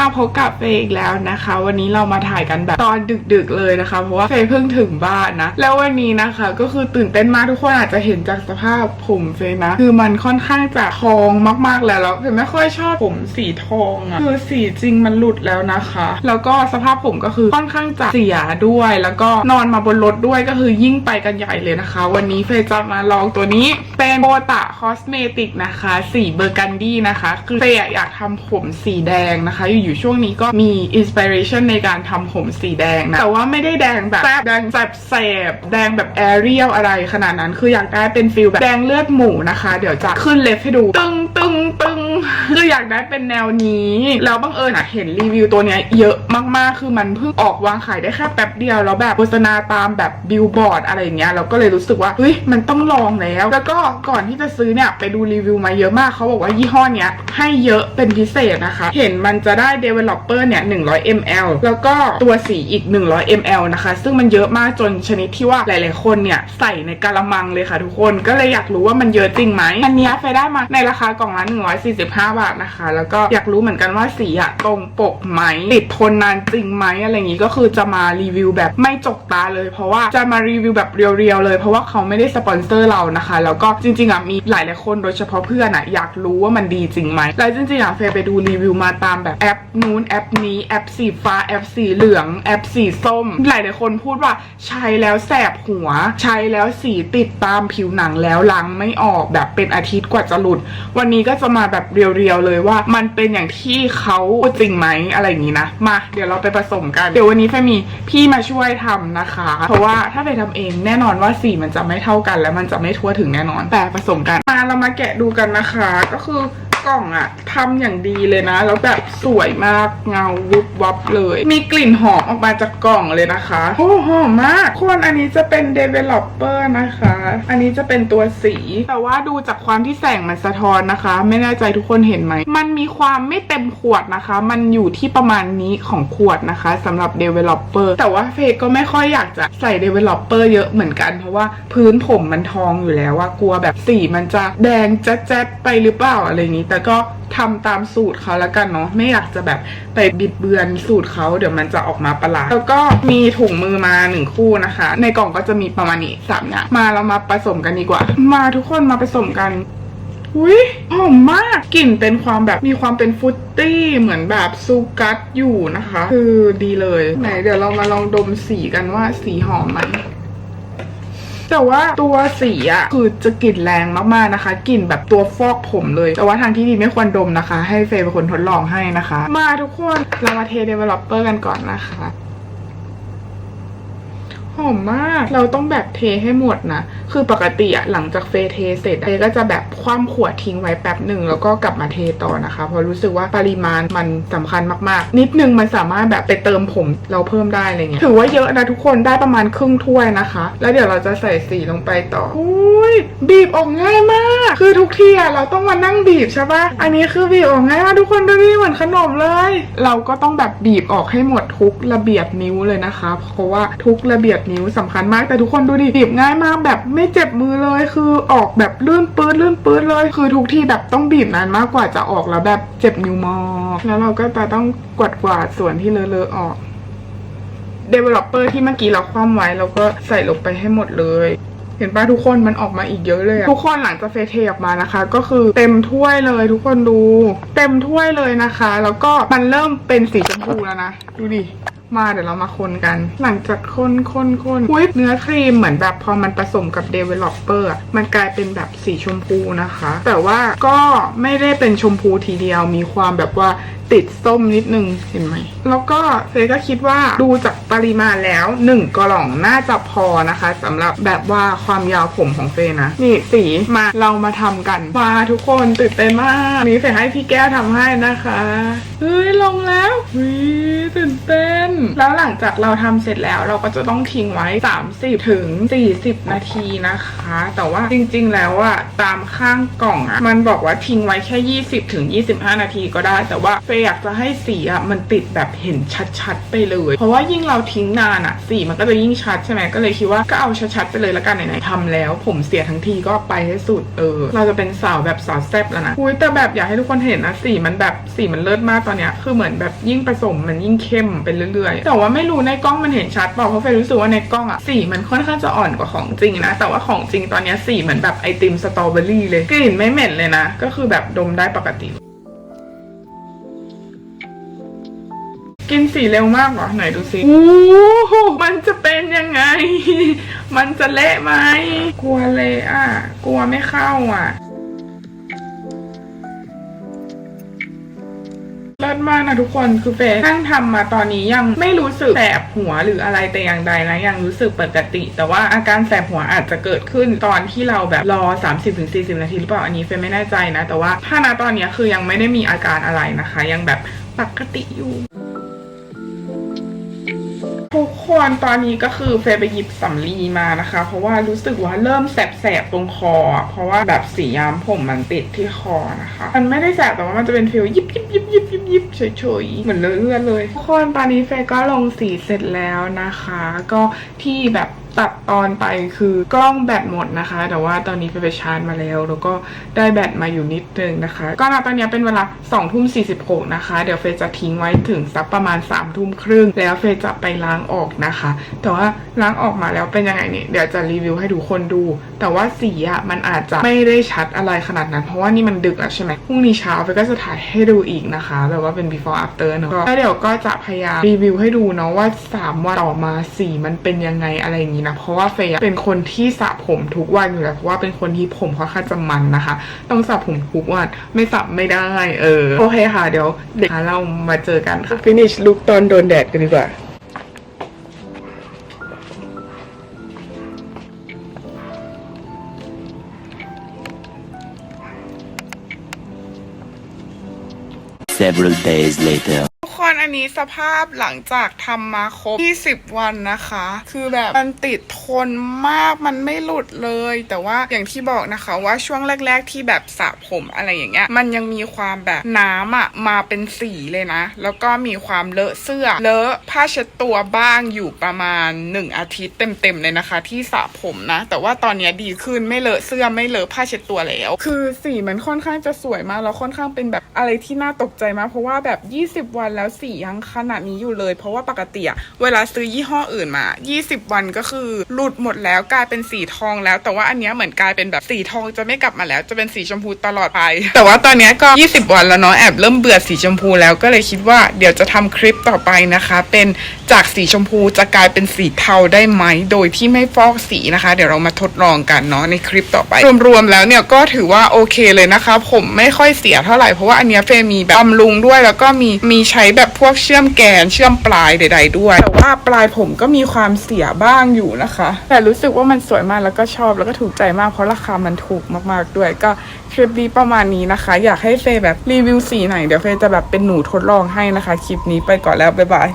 มาพบกับเฟย์อีกแล้วนะคะ วันนี้เรามาถ่ายกันแบบตอนดึกๆเลยนะคะ เพราะว่าเฟย์เพิ่งถึงบ้านนะ แล้ววันนี้นะคะ ก็คือตื่นเต้นมากทุกคนอาจจะเห็นจากสภาพผมเฟย์นะ คือมันค่อนข้างจะทองมากๆแล้วแล้วเฟย์ไม่ค่อยชอบผมสีทองอะคือสีจริงมันหลุดแล้วนะคะ แล้วก็สภาพผมก็คือค่อนข้างจะเสียด้วย แล้วก็นอนมาบนรถด้วยก็คือยิ่งไปกันใหญ่เลยนะคะ วันนี้เฟย์จะมาลองตัวนี้เป็นโบตะคอสเมติกนะคะ สีเบอร์กันดี้นะคะ คือเฟย์อะอยากทำผมสีแดงนะคะอยู่ๆช่วงนี้ก็มีอินสปิเรชันในการทำผมสีแดงนะ แต่ว่าไม่ได้แดงแบบแซ่บแดงแบบแสบแดงแบบแอเรียลอะไรขนาดนั้น คืออยากได้เป็นฟิลแบบแดงเลือดหมูนะคะ เดี๋ยวจะขึ้นเล็บให้ดู ตึงตึงตึงคืออยากได้เป็นแนวนี้ แล้วบังเอิญอะเห็นรีวิวตัวเนี้ยเยอะมากๆ คือมันเพิ่งออกวางขายได้แค่แป๊บเดียว แล้วแบบโฆษณาตามแบบบิลบอร์ดอะไรอย่างเงี้ยเราก็เลยรู้สึกว่าเฮ้ยมันต้องลองแล้ว แล้วก็ก่อนที่จะซื้อเนี่ยไปดูรีวิวมาเยอะมากเขาบอกว่ายี่ห้อเนี้ยให้เยอะเป็นพิเศษนะคะ เห็นมันจะได้ developer เนี่ย 100 ml แล้วก็ตัวสีอีก 100 ml นะคะ ซึ่งมันเยอะมากจนชนิดที่ว่าหลาย ๆ คนเนี่ย ใส่ในกะละมังเลยค่ะทุกคน ก็เลยอยากรู้ว่ามันเยอะจริงไหม อันเนี้ยไปได้มาในราคากล่องละ145 บาทนะคะ แล้วก็อยากรู้เหมือนกันว่าสีอะตรงปกไหม ติดทนนานจริงไหมอะไรอย่างงี้ก็คือจะมารีวิวแบบไม่จกตาเลย เพราะว่าจะมารีวิวแบบเรียว ๆ เลย เพราะว่าเขาไม่ได้สปอนเซอร์เรานะคะ แล้วก็จริง ๆอะมีหลาย ๆ คนโดยเฉพาะเพื่อนอะอยากรู้ว่ามันดีจริงไหมแล้วจริงๆอะเฟยไปดูรีวิวมาตามแบบแอปนู้นแอปนี้แอปสีฟ้าแอปสีเหลืองแอปสีส้ม หลายๆคนพูดว่าใช้แล้วแสบหัว ใช้แล้วสีติดตามผิวหนังแล้วล้างไม่ออกแบบเป็นอาทิตย์กว่าจะหลุด วันนี้ก็จะมาแบบเรียวๆเลยว่า มันเป็นอย่างที่เขาจริงไหมอะไรอย่างนี้นะมาเดี๋ยวเราไปผสมกัน เดี๋ยววันนี้เฟมีพี่มาช่วยทำนะคะ เพราะว่าถ้าไปทำเองแน่นอนว่าสีมันจะไม่เท่ากัน และมันจะไม่ทั่วถึงแน่นอน แต่ผสมกันมาเรามาแกะดูกันนะคะ ก็คือ กล่องอะทำอย่างดีเลยนะ แล้วแบบสวยมากเงาวุบวับเลย มีกลิ่นหอมออกมาจากกล่องเลยนะคะ โอ้หอมมากคนอันนี้จะเป็น developer นะคะ อันนี้จะเป็นตัวสี แต่ว่าดูจากความที่แสงมันสะท้อนนะคะ ไม่แน่ใจทุกคนเห็นไหม มันมีความไม่เต็มขวดนะคะ มันอยู่ที่ประมาณนี้ของขวดนะคะสำหรับ developer แต่ว่าเฟยก็ไม่ค่อยอยากจะใส่ developer เยอะเหมือนกัน เพราะว่าพื้นผมมันทองอยู่แล้วว่ากลัวแบบสีมันจะแดงแจ๊ดไปหรือเปล่าอะไรอย่างนี้ แต่ก็ทำตามสูตรเขาแล้วกันเนาะไม่อยากจะแบบไปบิดเบือนสูตรเขาเดี๋ยวมันจะออกมาประหลาดแล้วก็มีถุงมือมาหนึ่งคู่นะคะในกล่องก็จะมีประมาณนี้สามอย่างมาเรามาผสมกันดีกว่า มาทุกคนมาผสมกันอุ้ยหอมมากกลิ่นเป็นความแบบมีความเป็นฟุตตี้เหมือนแบบซูกัสอยู่นะคะ คือดีเลยไหนเดี๋ยวเรามาลองดมสีกันว่าสีหอมไหมแต่ว่าตัวสีอะคือจะกลิ่นแรงมากๆนะคะกลิ่นแบบตัวฟอกผมเลย แต่ว่าทางที่ดีไม่ควรดมนะคะ ให้เฟย์เป็นคนทดลองให้นะคะ มาทุกคนเรามาเท developer กันก่อนนะคะ หอมมาก เราต้องแบบเทให้หมดนะ คือปกติอะหลังจากเฟเทเสร็จเฟก็จะแบบคว่ำขวดทิ้งไว้แป๊บหนึ่งแล้วก็กลับมาเทต่อนะคะ เพราะรู้สึกว่าปริมาณมันสำคัญมากๆ นิดนึงมันสามารถแบบไปเติมผมเราเพิ่มได้อะไรเงี้ย ถือว่าเยอะนะทุกคนได้ประมาณครึ่งถ้วยนะคะ แล้วเดี๋ยวเราจะใส่สีลงไปต่ออุ้ยบีบออกง่ายมาก ที่อะเราต้องมานั่งบีบใช่ปะอันนี้คือบีบออกง่ายมากทุกคนดูดิเหมือนขนมเลย เราก็ต้องแบบบีบออกให้หมดทุกระเบียบนิ้วเลยนะคะ เพราะว่าทุกระเบียบนิ้วสำคัญมากแต่ทุกคนดูดิบีบง่ายมากแบบไม่เจ็บมือเลยคือออกแบบลื่นปื้ดลื่นปื้ดเลย คือทุกที่แบบต้องบีบนานมากกว่าจะออกแล้วแบบเจ็บนิ้วมากแล้วเราก็จะต้องกวาดกวาดส่วนที่เลอะๆออก developer ที่เมื่อกี้เราคว่ำไว้เราก็ใส่ลงไปให้หมดเลย เห็นปะทุกคนมันออกมาอีกเยอะเลยอะทุกคนหลังจากเฟเทออกมานะคะ ก็คือเต็มถ้วยเลยทุกคนดู เต็มถ้วยเลยนะคะ แล้วก็มันเริ่มเป็นสีชมพูแล้วนะ ดูดิ มาเดี๋ยวเรามาคนกัน หลังจากคนคนคนอุ้ยเนื้อครีมเหมือนแบบพอมันผสมกับ developer อะมันกลายเป็นแบบสีชมพูนะคะ แต่ว่าก็ไม่ได้เป็นชมพูทีเดียวมีความแบบว่าติดส้มนิดนึงเห็นไหม แล้วก็เฟยก็คิดว่าดูจากปริมาณแล้วหนึ่งกล่องน่าจะพอนะคะสำหรับแบบว่าความยาวผมของเฟยนะ นี่สีมาเรามาทำกันมาทุกคนตื่นเต้นมากนี่เฟยให้พี่แก้วทำให้นะคะ เฮ้ยลงแล้วเฮ้ยตื่นเต้นแล้วหลังจากเราทำเสร็จแล้วเราก็จะต้องทิ้งไว้ 30ถึง40 นาทีนะคะ แต่ว่าจริงๆแล้วอะตามข้างกล่องอะมันบอกว่าทิ้งไว้แค่ 20ถึง25 นาทีก็ได้ แต่ว่าเฟยอยากจะให้สีอะมันติดแบบเห็นชัดๆไปเลย เพราะว่ายิ่งเราทิ้งนานอะสีมันก็จะยิ่งชัดใช่ไหมก็เลยคิดว่าก็เอาชัดๆไปเลยละกันไหนๆทำแล้ว ผมเสียทั้งทีก็ไปให้สุดเออ เราจะเป็นสาวแบบสาวแซ่บแล้วนะอุ้ยแต่แบบอยากให้ทุกคนเห็นนะสีมันแบบสีมันเลิศมากตอนเนี้ยคือเหมือนแบบยิ่งผสมมันยิ่งเข้มไปเรื่อยๆแต่ว่าไม่รู้ในกล้องมันเห็นชัดเปล่าเพราะเฟยรู้สึกว่าในกล้องอะสีมันค่อนข้างจะอ่อนกว่าของจริงนะ แต่ว่าของจริงตอนนี้สีเหมือนแบบไอติมสตรอเบอรี่เลยกลิ่นไม่เหม็นเลยนะ ก็คือแบบดมได้ปกติ กินสีเร็วมากเหรอไหนดูสิโอ้โหมันจะเป็นยังไง มันจะเละไหมกลัวเละอะ กลัวไม่เข้าอะ ศมากนะทุกคนคือเฟย์นั่งทำมาตอนนี้ยังไม่รู้สึกแสบหัวหรืออะไรแต่อย่างใดนะยังรู้สึกปกติ แต่ว่าอาการแสบหัวอาจจะเกิดขึ้นตอนที่เราแบบรอ 30-40 นาทีหรือเปล่าอันนี้เฟย์ไม่แน่ใจนะ แต่ว่าถ้าณตอนนี้คือยังไม่ได้มีอาการอะไรนะคะ ยังแบบปกติอยู่ทุกคนตอนนี้ก็คือเฟยไปหยิบสำลีมานะคะ เพราะว่ารู้สึกว่าเริ่มแสบๆตรงคอ เพราะว่าแบบสีย้ำผมมันติดที่คอนะคะ มันไม่ได้แสบแต่ว่ามันจะเป็นฟิลยิบยิบยิบ ยิบยิบยิบเฉยๆเหมือนเลือดเลยทุกคนตอนนี้เฟยก็ลงสีเสร็จแล้วนะคะ ก็ที่แบบตัดตอนไปคือกล้องแบตหมดนะคะ แต่ว่าตอนนี้เฟยไปชาร์จมาแล้ว แล้วก็ได้แบตมาอยู่นิดนึงนะคะ ก็ตอนนี้เป็นเวลา2ทุ่ม46นะคะ เดี๋ยวเฟยจะทิ้งไว้ถึงสักประมาณ3ทุ่มครึ่ง แล้วเฟยจะไปล้างออกนะคะ แต่ว่าล้างออกมาแล้วเป็นยังไงเนี่ยเดี๋ยวจะรีวิวให้ทุกคนดู แต่ว่าสีอะมันอาจจะไม่ได้ชัดอะไรขนาดนั้น เพราะว่านี่มันดึกแล้วใช่ไหมพรุ่งนี้เช้าเฟยก็จะถ่ายให้ดูอีกนะคะแบบว่าเป็น before after เนอะแล้วเดี๋ยวก็จะพยายามรีวิวให้ดูเนาะว่าสามวันต่อมาสีมันเป็นยังไงอะไรอย่างนี้นะ เพราะว่าเฟยอะเป็นคนที่สระผมทุกวันอยู่แล้วเพราะว่าเป็นคนที่ผมค่อนข้างจะมันนะคะ ต้องสระผมทุกวันไม่สระไม่ได้เออโอเคค่ะเดี๋ยวเด็กเรามาเจอกันค่ะ finish ลุกตอนโดนแดดกันดีกว่า Several days later. อันนี้สภาพหลังจากทำมาครบ 20 วันนะคะ คือแบบมันติดทนมากมันไม่หลุดเลย แต่ว่าอย่างที่บอกนะคะว่าช่วงแรก ๆ ที่แบบสระผมอะไรอย่างเงี้ย มันยังมีความแบบน้ำอะมาเป็นสีเลยนะ แล้วก็มีความเลอะเสื้อ เลอะผ้าเช็ดตัวบ้างอยู่ประมาณ 1 อาทิตย์เต็มๆเลยนะคะ ที่สระผมนะ แต่ว่าตอนนี้ดีขึ้นไม่เลอะเสื้อไม่เลอะผ้าเช็ดตัวแล้ว คือสีมันค่อนข้างจะสวยมากแล้วค่อนข้างเป็นแบบอะไรที่น่าตกใจมากเพราะว่าแบบ 20 วันแล้วสียังขนาดนี้อยู่เลย เพราะว่าปกติอะเวลาซื้อยี่ห้ออื่นมา 20 วันก็คือหลุดหมดแล้วกลายเป็นสีทองแล้ว แต่ว่าอันเนี้ยเหมือนกลายเป็นแบบสีทองจะไม่กลับมาแล้ว จะเป็นสีชมพูตลอดไป แต่ว่าตอนเนี้ยก็ 20 วันแล้วเนาะแอบเริ่มเบื่อสีชมพูแล้วก็เลยคิดว่าเดี๋ยวจะทำคลิปต่อไปนะคะ เป็น จากสีชมพูจะกลายเป็นสีเทาได้ไหม โดยที่ไม่ฟอกสีนะคะ เดี๋ยวเรามาทดลองกันเนาะในคลิปต่อไป รวมๆแล้วเนี่ยก็ถือว่าโอเคเลยนะคะ ผมไม่ค่อยเสียเท่าไหร่ เพราะว่าอันนี้เฟย์มีแบบบำรุงด้วยแล้วก็มีมีใช้แบบพวกเชื่อมแกนเชื่อมปลายใด ๆ ด้วย แต่ว่าปลายผมก็มีความเสียบ้างอยู่นะคะ แต่รู้สึกว่ามันสวยมากแล้วก็ชอบแล้วก็ถูกใจมากเพราะราคามันถูกมากๆด้วยก็คลิปนี้ประมาณนี้นะคะ อยากให้เฟยแบบรีวิวสีไหนเดี๋ยวเฟยจะแบบเป็นหนูทดลองให้นะคะคลิปนี้ไปก่อนแล้วบ๊ายบาย